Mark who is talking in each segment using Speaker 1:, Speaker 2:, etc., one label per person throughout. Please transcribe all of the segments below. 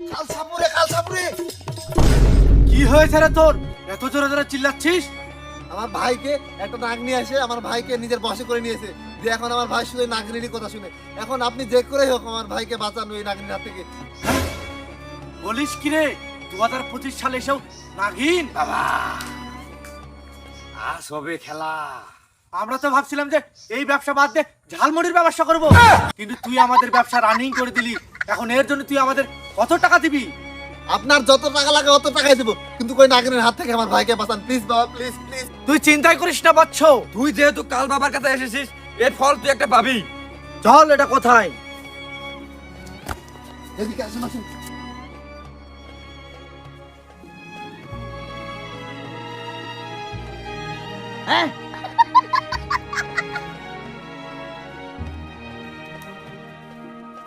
Speaker 1: কাল সাপুরে
Speaker 2: কি হয়েছে রে তোর? এত জোরে জোরে চিল্লাচ্ছিস?
Speaker 1: আমার ভাইকে একটা নাগনি আসে আমার ভাইকে নিজের বসে করে নিয়েছে যে এখন আমার ভাই শুধু কথা শুনে। এখন আপনি যে করেই হোক আমার ভাইকে বাঁচানো এই নাগনির হাত থেকে।
Speaker 2: বলিস কি রে? দু হাজার পঁচিশ সালে এসেও নাগিন? বাবা
Speaker 3: আজ হবে খেলা।
Speaker 2: আমরা তো ভাবছিলাম যে এই ব্যবসা বাদ দিয়ে ঝালমুড়ির ব্যবসা করব। কিন্তু তুই আমাদের ব্যবসা রানিং করে দিলি। এখন এর জন্য তুই আমাদের কত টাকা দিবি?
Speaker 1: আপনার যত টাকা লাগে অত টাকাই দেবো। কিন্তু কই নাগিনের হাত থেকে আমার ভাইকে বাঁচান। প্লিজ বাবা প্লিজ প্লিজ।
Speaker 2: তুই চিন্তাই করিস না বাচ্চ।
Speaker 3: তুই যেহেতু কাল বাবার কাছে এসেছিস এর ফল তুই একটা পাবি।
Speaker 2: চল এটা কোথায়?
Speaker 1: এদিকে আসুন আসুন।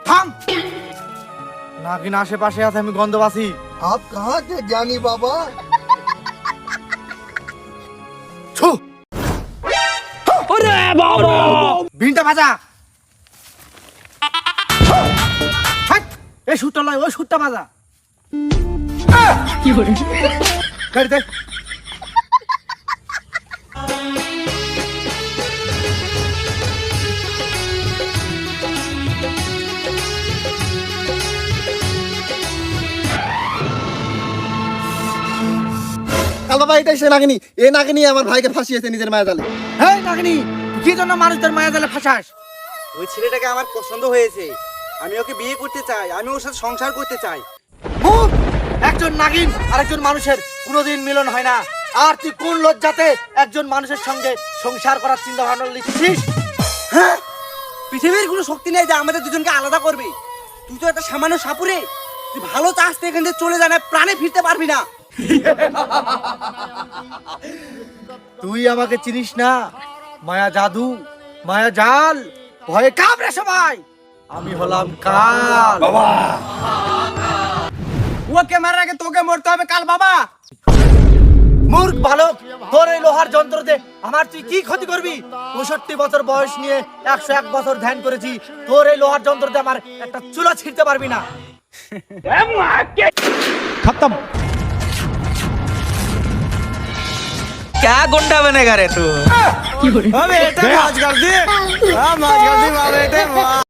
Speaker 2: থাম! নাগিন আশেপাশে আছে আমি গন্ধ পাচ্ছি
Speaker 1: आप कहाँ थे ज्ञानी बाबा
Speaker 2: ছু বিনটা ভাজা হাট! এই সুটটা লয় ওই সুটটা ভাজা গাড়ি দে।
Speaker 1: বাবা এটাই সে নাগিনী। এই নাগিনী আমার ভাইকে ফাঁসিয়েছে নিজের মায়া জালে
Speaker 2: হেই নাগিনি কি জন্য মানুষদের মায়া জালে ফাঁসাস?
Speaker 4: ওই ছেলেটাকে আমার পছন্দ হয়েছে। আমি ওকে বিয়ে করতে চাই আমি ওর সাথে সংসার করতে চাই।
Speaker 2: একজন নাগিন আর একজন মানুষের কোনোদিন মিলন হয় না। আর তুই কোন লজ্জাতে একজন মানুষের সঙ্গে সংসার করার চিন্তা ভাবনা লিখছিস?
Speaker 4: হ্যাঁ? পৃথিবীর কোনো শক্তি নেই যে আমাদের দুজনকে আলাদা করবে। তুই তো একটা সামান্য সাপুরে। তুই ভালো চাষ এখান থেকে চলে যা না প্রাণে ফিরতে পারবি না।
Speaker 2: তুই আমাকে চিনিস না? মায়া জাদু মায়া জাল। ভয়ে কামড়ে সবাই। আমি হলাম কাল।
Speaker 4: ওকে মারার আগে তোকে মরতে হবে কাল বাবা।
Speaker 2: মূর্খ বালক তোর এই লোহার যন্ত্র দে আমার তুই কি ক্ষতি করবি? পঁয়ষট্টি বছর বয়স নিয়ে একশো এক বছর ধ্যান করেছি। তোর এই লোহার যন্ত্র দিয়ে আমার একটা চুলা ছিঁড়তে পারবি না।
Speaker 3: क्या गुंडा बनेगा रे तू
Speaker 4: अबे बेटे मौज कर दी हां मौज कर दी वाह बेटे